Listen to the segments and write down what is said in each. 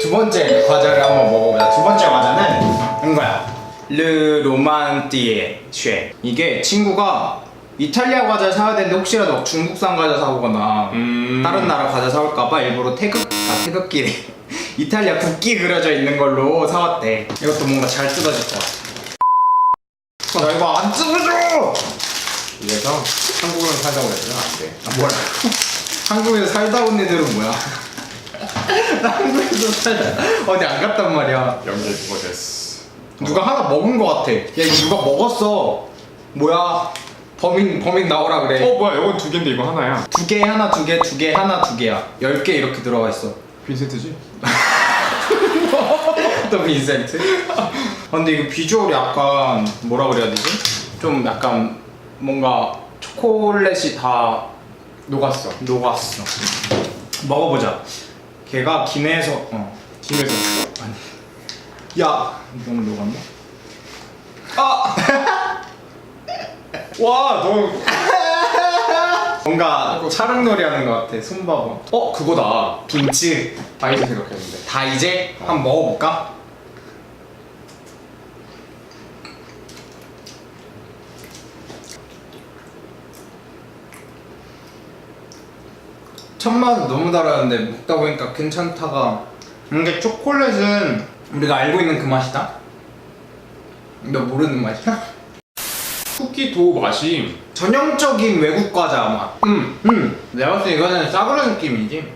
두 번째 과자를 한번 먹어보자. 두 번째 과자는 이거야. 르 로만띠에 쉐. 이게 친구가 이탈리아 과자 사야 되는데 혹시라도 막 중국산 과자 사오거나 음. 다른 나라 과자 사올까봐 일부러 태극 아 태극기래 이탈리아 국기 그려져 있는 걸로 사왔대. 이것도 뭔가 잘 뜯어질 것 같아. 나 이거 안 뜯어져. 이래서 한국은 살자고 했으면 안 돼. 아, 뭐라? 한국에서 살다 온 애들은 뭐야? 나 한국에서 살다 어디 안 갔단 말이야. 연결 그거 됐어. 누가 하나 먹은 거 같아. 야 이거 누가 먹었어? 뭐야? 범인 범인 나오라 그래. 어 뭐야 이건 두 개인데 이거 하나야. 두 개 하나 두 개 두 개 하나 두 개야. 열 개 이렇게 들어가 있어. 빈센트지? 또 빈센트. 아, 근데 이거 비주얼이 약간 뭐라 그래야 되지? 좀 약간 뭔가 초콜릿이 다 녹았어. 녹았어. 먹어보자. 걔가 김해에서 어. 김에서. 야 너무 녹았나? 아 와 너. 뭔가 차량놀이 하는 것 같아. 손 봐봐. 어 그거다. 빈츠. 바이즈 생각했는데. 다 이제 한번 먹어볼까? 첫 맛은 너무 달았는데 먹다 보니까 괜찮다가 이게 초콜릿은 우리가 알고 있는 그 맛이다? 너 모르는 맛이야? 쿠키 도 맛이. 전형적인 외국 과자 맛. 음. 음, 내가 봤을 때 이거는 싸구려 느낌이지.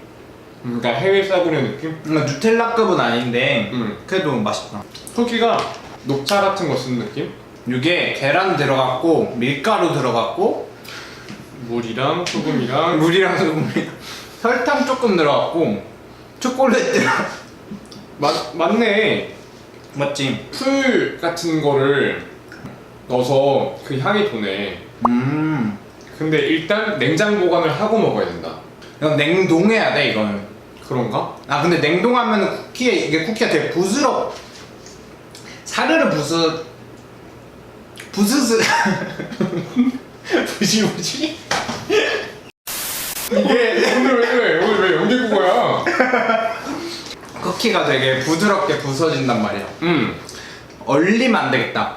그러니까 해외 싸구려 느낌. 뭔가 누텔라급은 아닌데 음. 그래도 맛있다. 쿠키가 녹차 같은 거 쓴 느낌? 이게 계란 들어갔고 밀가루 들어갔고 물이랑 소금이랑. 물이랑 소금 설탕 조금 들어갔고 초콜릿 들어 맞 맞네. 맞지? 풀 같은 거를 넣어서 그 향이 도네. 음 근데 일단 냉장 보관을 하고 먹어야 된다. 이건 냉동해야 돼 이거는 그런가? 아 근데 냉동하면 쿠키에 이게 쿠키가 되게 부스러 사르르 부스 부스스 부시 부시 이게 오늘 왜 그래? 오늘 왜 연기 국어야? 쿠키가 되게 부드럽게 부서진단 말이야 음. 얼리면 안 되겠다.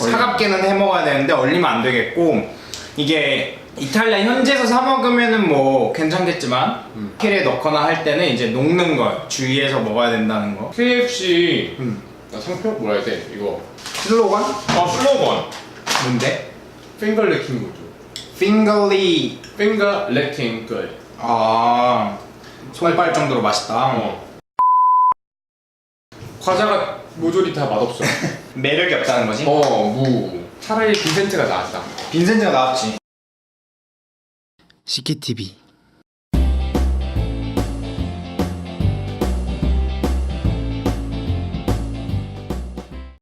얼리면. 차갑게는 해 먹어야 되는데 얼리면 안 되겠고 이게 이탈리아 현지에서 사 먹으면은 뭐 괜찮겠지만 음. 키에 넣거나 할 때는 이제 녹는 거 주의해서 먹어야 된다는 거. KFC 음. 나 상표 뭐라 해야 돼? 이거 슬로건 아 슬로건 뭔데? Finger licking good Fingerly Finger licking good 아 손 빨 정도로 맛있다. 어 과자가 모조리 다 맛없어 매력이 없다는 거지. 어 무 차라리 빈센트가 나았다 빈센트가 나왔지. 시키티비